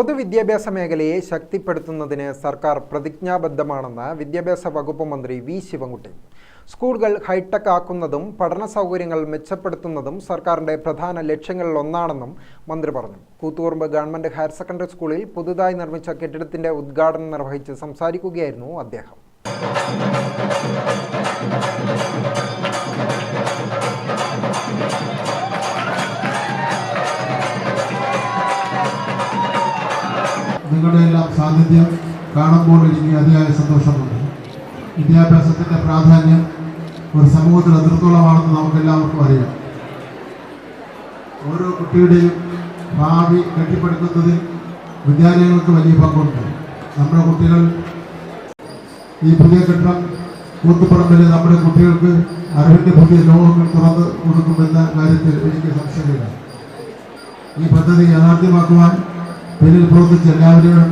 പൊതുവിദ്യാഭ്യാസ മേഖലയെ ശക്തിപ്പെടുത്തുന്നതിന് സർക്കാർ പ്രതിജ്ഞാബദ്ധമാണെന്ന് വിദ്യാഭ്യാസ വകുപ്പ് മന്ത്രി വി ശിവൻകുട്ടി. സ്കൂളുകൾ ഹൈടെക് ആക്കുന്നതും പഠന സൗകര്യങ്ങൾ മെച്ചപ്പെടുത്തുന്നതും സർക്കാരിന്റെ പ്രധാന ലക്ഷ്യങ്ങളിലൊന്നാണെന്നും മന്ത്രി പറഞ്ഞു. കൂത്തുപറമ്പ് ഗവൺമെന്റ് ഹയർ സെക്കൻഡറി സ്കൂളിൽ പുതുതായി നിർമ്മിച്ച കെട്ടിടത്തിന്റെ ഉദ്ഘാടനം നിർവഹിച്ച് സംസാരിക്കുകയായിരുന്നു അദ്ദേഹം. നിങ്ങളുടെ എല്ലാം സാന്നിധ്യം കാണുമ്പോൾ എനിക്ക് അതിയായ സന്തോഷമുണ്ട്. വിദ്യാഭ്യാസത്തിന്റെ പ്രാധാന്യം ഒരു സമൂഹത്തിൽ എത്രത്തോളമാണെന്ന് നമുക്കെല്ലാവർക്കും അറിയാം. ഓരോ കുട്ടിയുടെയും ഭാവി കെട്ടിപ്പടുക്കുന്നതിൽ വിദ്യാലയങ്ങൾക്ക് വലിയ പങ്കുണ്ട്. നമ്മുടെ കുട്ടികൾ ഈ പുതിയ കെട്ടിടം കൂത്തുപറമ്പിൽ നമ്മുടെ കുട്ടികൾക്ക് അറിവിന്റെ പുതിയ ലോകങ്ങൾ തുറന്ന് കൊടുക്കുമെന്ന കാര്യത്തിൽ എനിക്ക് സംശയമില്ല. ഈ പദ്ധതി യാഥാർത്ഥ്യമാക്കുവാൻ പിന്നിൽ പ്രവർത്തിച്ച എല്ലാവരോടും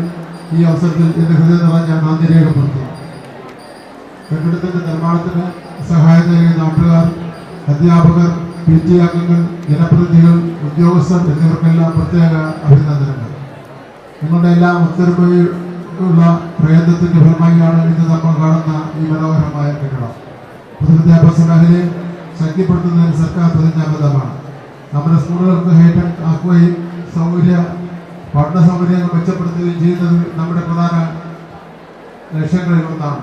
ഈ അവസരത്തിൽ എന്റെ ഹൃദയം നിറഞ്ഞ നന്ദി രേഖപ്പെടുത്തുന്നു. കെട്ടിടത്തിന്റെ നിർമ്മാണത്തിന് സഹായകരായ നാട്ടുകാർ അധ്യാപകർ പി ടി അംഗങ്ങൾ ജനപ്രതിനിധികൾ ഉദ്യോഗസ്ഥർ എന്നിവർക്കെല്ലാം പ്രത്യേക അഭിനന്ദനങ്ങൾ. നിങ്ങളുടെ എല്ലാം ഒത്തൊരുമയുള്ള പ്രയത്നത്തിന്റെ ഫലമായാണ് ഇന്ന് നമ്മൾ കാണുന്ന ഈ മനോഹരമായ കെട്ടിടം. പൊതുവിദ്യാഭ്യാസ മേഖലയെ ശക്തിപ്പെടുത്തുന്നതിന് സർക്കാർ പ്രതിജ്ഞാബദ്ധമാണ്. നമ്മുടെ സ്കൂളുകൾക്ക് ഹൈടെക് ആക്കുകയും സൗകര്യ പഠന സൗകര്യങ്ങൾ മെച്ചപ്പെടുത്തുകയും ചെയ്യുന്നത് നമ്മുടെ പ്രധാന ലക്ഷ്യങ്ങളിൽ ഒന്നാണ്.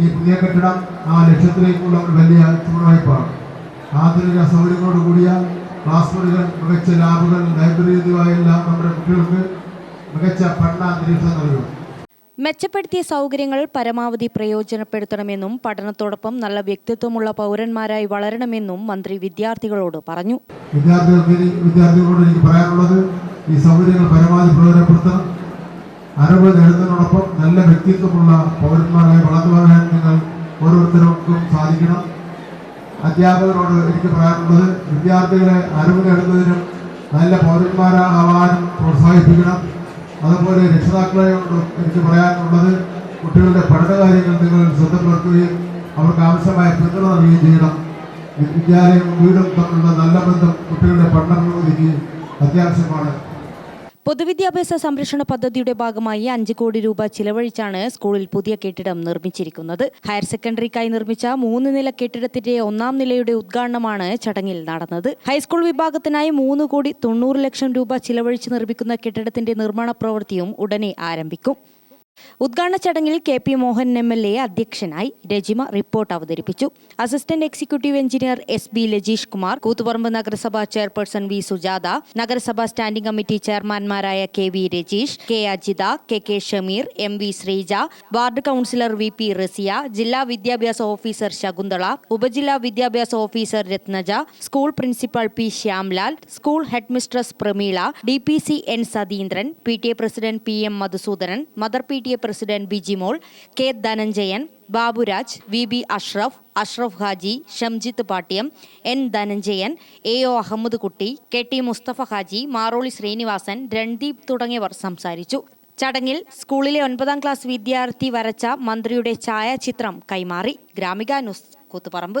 ഈ പുതിയ കെട്ടിടം ആ ലക്ഷ്യത്തിലേക്കുള്ള ഒരു വലിയ ചുവടുവയ്പ്പാണ്. ആധുനിക സൗകര്യങ്ങളോട് കൂടിയ ക്ലാസ് മുറികൾ മികച്ച ലാബുകൾ ലൈബ്രറി എന്നിവയെല്ലാം നമ്മുടെ കുട്ടികൾക്ക് മികച്ച പഠന അന്തരീക്ഷം നൽകും മെച്ചപ്പെടുത്തിയ സൗകര്യങ്ങൾ പരമാവധി പ്രയോജനപ്പെടുത്തണമെന്നും പഠനത്തോടൊപ്പം നല്ല വ്യക്തിത്വമുള്ള പൗരന്മാരായി വളരണമെന്നും മന്ത്രി വിദ്യാർത്ഥികളോട് പറഞ്ഞു. വിദ്യാർത്ഥികൾക്ക് വിദ്യാർത്ഥികളോട് എനിക്ക് പറയാനുള്ളത് ഈ സൗകര്യങ്ങൾ പരമാവധി പ്രയോജനപ്പെടുത്തണം അറിവ് നേടുന്നതിനോടൊപ്പം നല്ല വ്യക്തിത്വമുള്ള പൗരന്മാരായി വളർന്നു നിങ്ങൾ ഓരോരുത്തർക്കും സാധിക്കണം. അധ്യാപകരോട് എനിക്ക് പറയാനുള്ളത് വിദ്യാർത്ഥികളെ അറിവ് നേടുന്നതിനും നല്ല പൗരന്മാരാവാനും പ്രോത്സാഹിപ്പിക്കണം. അതുപോലെ രക്ഷിതാക്കളെയോട് എനിക്ക് പറയാനുള്ളത് കുട്ടികളുടെ പഠനകാര്യങ്ങൾ നിങ്ങൾ ശ്രദ്ധ പുലർത്തുകയും അവർക്ക് ആവശ്യമായ പിന്തുണ നൽകുകയും ചെയ്യണം. വിദ്യാലയവും വീടും തമ്മിലുള്ള നല്ല ബന്ധം കുട്ടികളുടെ പഠനം പുരോഗതിക്ക് അത്യാവശ്യമാണ്. പൊതുവിദ്യാഭ്യാസ സംരക്ഷണ പദ്ധതിയുടെ ഭാഗമായി അഞ്ച് കോടി രൂപ ചിലവഴിച്ചാണ് സ്കൂളിൽ പുതിയ കെട്ടിടം നിർമ്മിച്ചിരിക്കുന്നത്. ഹയർ സെക്കൻഡറിക്കായി നിർമ്മിച്ച മൂന്ന് നില കെട്ടിടത്തിന്റെ ഒന്നാം നിലയുടെ ഉദ്ഘാടനമാണ് ചടങ്ങിൽ നടന്നത്. ഹൈസ്കൂൾ വിഭാഗത്തിനായി മൂന്ന് കോടി തൊണ്ണൂറ് ലക്ഷം രൂപ ചിലവഴിച്ച് നിർമ്മിക്കുന്ന കെട്ടിടത്തിന്റെ നിർമ്മാണ പ്രവൃത്തിയും ഉടനെ ആരംഭിക്കും. ഉദ്ഘാടന ചടങ്ങിൽ K P Mohan M L A അധ്യക്ഷനായി രജിമ റിപ്പോർട്ട് അവതരിപ്പിച്ചു. Assistant executive engineer S B Lajeesh Kumar Koothuparamba നഗരസഭാ ചെയർപേഴ്സൺ വി സുജാത നഗരസഭാ standing committee ചെയർമാൻമാരായ K V Rajeesh K Ajitha K K Shameer M V Sreeja ward councillor V P Raziya ജില്ലാ വിദ്യാഭ്യാസ officer Shakunthala ഉപജില്ലാ വിദ്യാഭ്യാസ officer Ratnaja school principal P Shyamlal school headmistress Prameela D P C N Satheendran P T A president P M Madhusoodanan mother P T A president Bijimol K Dhananjayan Baburaj V B Ashraf Ashraf Haji Shamjith Pattiam N Dhananjayan A O Ahammed Kutty K T Musthafa Haji Maroli Sreenivasan Randeep തുടങ്ങിയവർ സംസാരിച്ചു. ചടങ്ങിൽ സ്കൂളിലെ ഒൻപതാം class വിദ്യാർത്ഥി വരച്ച മന്ത്രിയുടെ ഛായാചിത്രം കൈമാറി. Gramika news Koothuparamba.